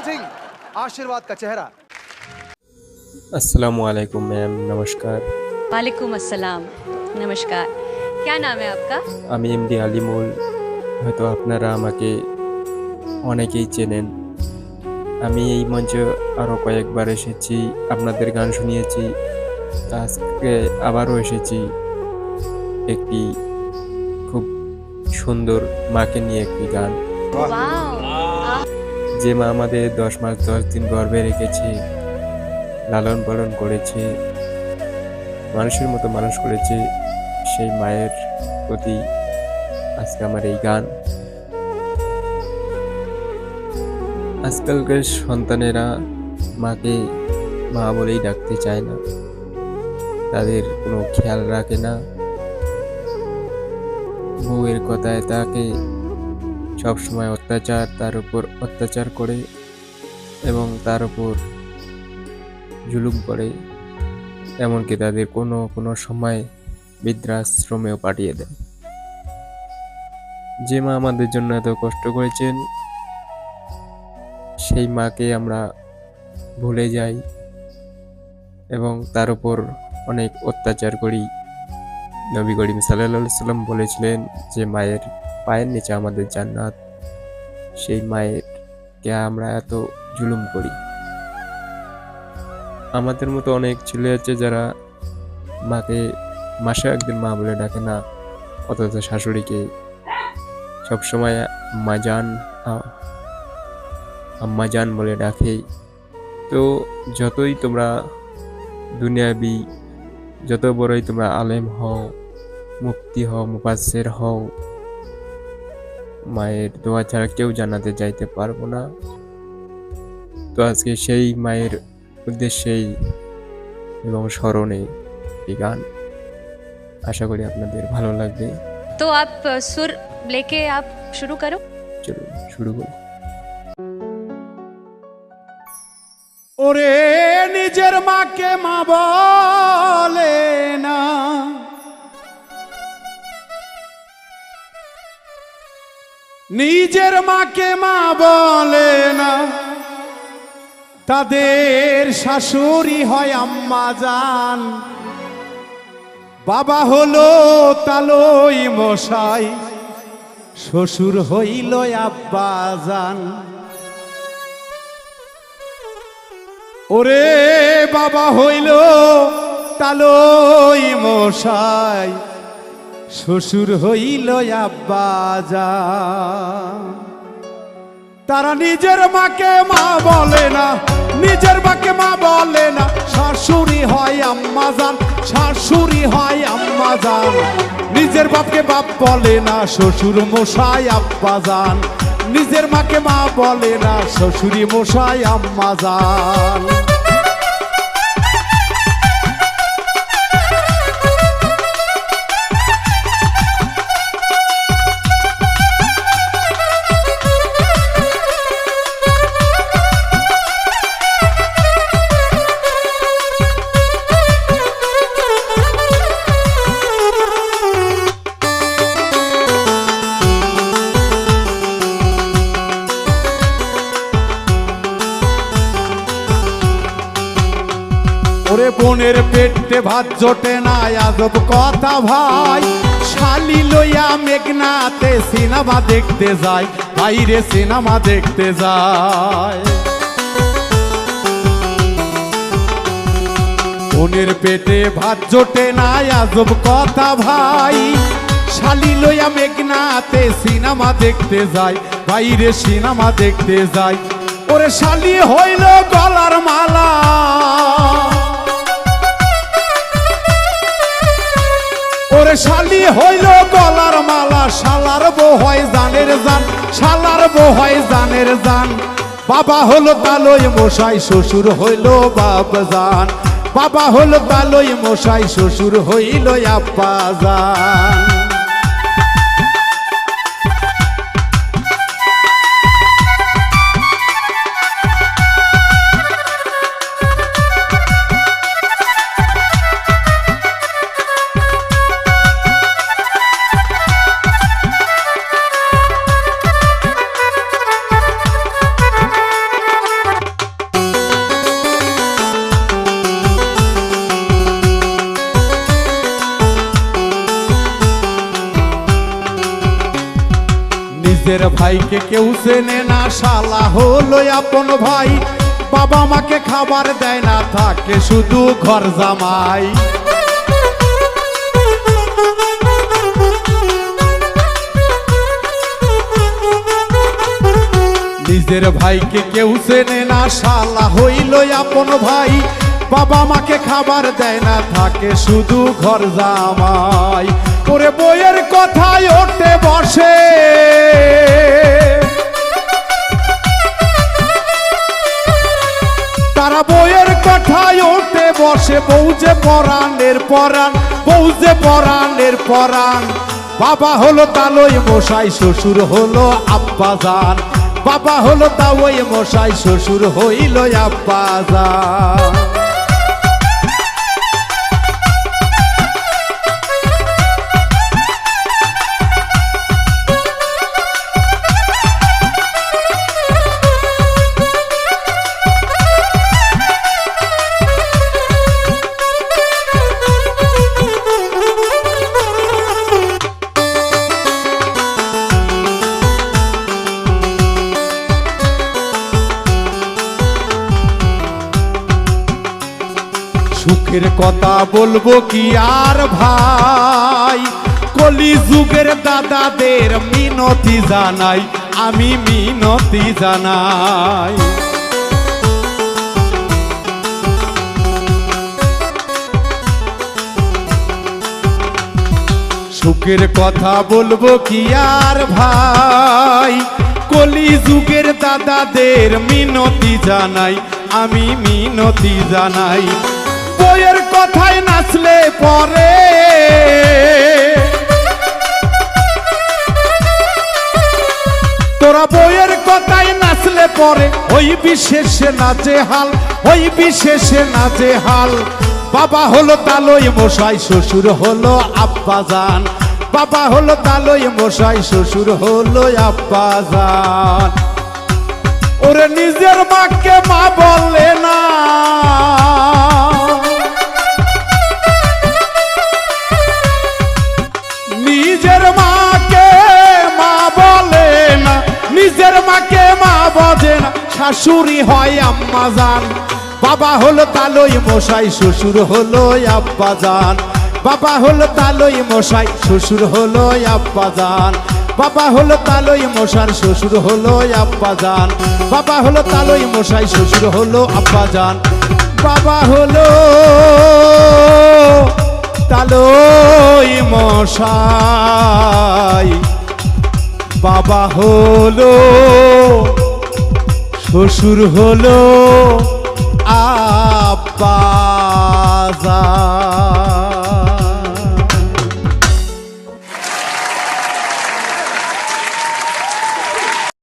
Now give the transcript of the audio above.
सिंह आशीर्वाद का चेहरा আসসালামু আলাইকুম ম্যাম নমস্কার वालेकुम अस्सलाम नमस्कार क्या नाम है आपका আমি এমডি আলিমুল হয়তো আপনারা আমাকে অনেকেই চেনেন আমি এই মঞ্চে আরও কয়েকবার এসেছি আপনাদের গান শুনিয়েছি আজকে আবারও এসেছি একটি খুব সুন্দর মাকে নিয়ে একটি গান वाओ যে মা আমাদের দশ মাস, দশ দিন গর্ভে রেখেছে, লালন পালন করেছে, মানুষের মতো মানুষ করেছে, সেই মায়ের প্রতি আজকে আমার এই গান। আজকালকার সন্তানেরা মাকে মা বলেই ডাকতে চায় না। তাদের কোনো খেয়াল রাখে না। বউয়ের কথায় তাকে সবসময় অত্যাচার, তার উপর অত্যাচার করে এবং তার উপর জুলুম করে, এমনকি তাদের কোনো কোনো সময় বৃদ্ধাশ্রমেও পাঠিয়ে দেয়। যে মা আমাদের জন্য এত কষ্ট করেছেন, সেই মাকে আমরা ভুলে যাই এবং তার উপর অনেক অত্যাচার করি। নবী করিম সাল্লাহ সাল্লাম বলেছিলেন যে, মায়ের পায়ের নিচে আমাদের জান্নাত। সেই মায়ের কে আমরা এত জুলুম করি। আমাদের মতো অনেক ছেলে আছে যারা মাকে মাসে একদিন মা বলে ডাকে না, অথচ শাশুড়িকে। সবসময় আম্মা যান আম্মা যান বলে ডাকে। তো যতই তোমরা দুনিয়াবি, যত বড়ই তোমরা আলেম হও মুক্তি হও মুপাসের হও মায়ের দোয়া ছাড়া কেউ জানাতে যাইতে পারব না। তো আজকে সেই মায়ের উদ্দেশ্যেই এবং স্মরণে এই গান। আশা করি আপনাদের ভালো লাগবে। তো আপ সুর লেকে আপ শুরু করো। চলো শুরু করুন ওরে নিজের মাকে মা বলে নিজের মাকে মা বলে না। তাদের শাশুড়ি হয় আম্মা যান বাবা হলো তালই মশাই, শ্বশুর হইল আব্বা যান ওরে বাবা হইল তালই মশাই। শ্বশুর হইল আব্বা জান তারা নিজের মাকে মা বলে না, নিজের মাকে মা বলে না, শাশুড়ি হয় আম্মা জান শাশুড়ি হয় আম্মা জান নিজের বাপকে বাপ বলে না, শ্বশুর মশাই আব্বা জান নিজের মাকে মা বলে না, শ্বশুরি মশাই আম্মা জান বোনের পেটে ভাত জোটে না, আজব কথা ভাই। শালি লইয়া মেঘনাতে সিনেমা দেখতে যায়, বাইরে সিনেমা দেখতে যায়। বোনের পেটে ভাত জোটে না, আজব কথা ভাই। শালি লইয়া মেঘনাতে সিনেমা দেখতে যায়, বাইরে সিনেমা দেখতে যায়। ওরে শালি হইল গলার মালা। ওরে শালি হইল গলার মালা, শালার বো হয় জানের জান, শালার বো হয় জানের জান। বাবা হলো তালই মশাই, শ্বশুর হইল বাপ জান। বাবা হলো তালই মশাই, শ্বশুর হইল আপা জান। নিজের ভাইকে কেউ চেনে না, শালা হলো আপন ভাই। বাবা মাকে খাবার দেয় না, থাকে শুধু ঘর জামাই। নিজের ভাইকে কেউ চেনে না, শালা হইল আপন ভাই। বাবা মাকে খাবার দেয় না, থাকে শুধু ঘর জামাই। করে বইয়ের কথায় ওঠে বসে। তারা বইয়ের কথায় ওঠে বসে, বউ যে পরাণের পরাণ, বউ যে পরাণের পরাণ। বাবা হলো তালই মশাই, শ্বশুর হলো আব্বা যান বাবা হলো তাওই মশাই, শ্বশুর হইল আব্বা যান সুখের কথা বলব কি আর ভাই? কলি যুগের দাদাদের মিনতি জানাই, আমি মিনতি জানাই। সুখের কথা বলব কি আর ভাই? কলি যুগের দাদাদের মিনতি জানাই, আমি মিনতি জানাই। কথায় নাচলে পরে। তোরা বইয়ের কথায় নাচলে পরে। ওই বিশেষে নাচে হাল, ওই বিশেষে নাচে হাল। বাবা হলো তালই মশাই, শ্বশুর হলো আব্বা যান বাবা হলো তালই মশাই, শ্বশুর হলো আব্বা যান ওরে নিজের মাকে মা বলে না। শাশুড়ি হয় আম্মা যান বাবা হলো তালই মশাই, শ্বশুর হলো আব্বা যান বাবা হলো তালই মশাই, শ্বশুর হলো আব্বা যান বাবা হলো তালই মশার শ্বশুর হলো আব্বা যান বাবা হলো তালই মশাই, শ্বশুর হলো আব্বা যান বাবা হলো তালই মশাই। বাবা হলো শ্বশুর হলো আব্বা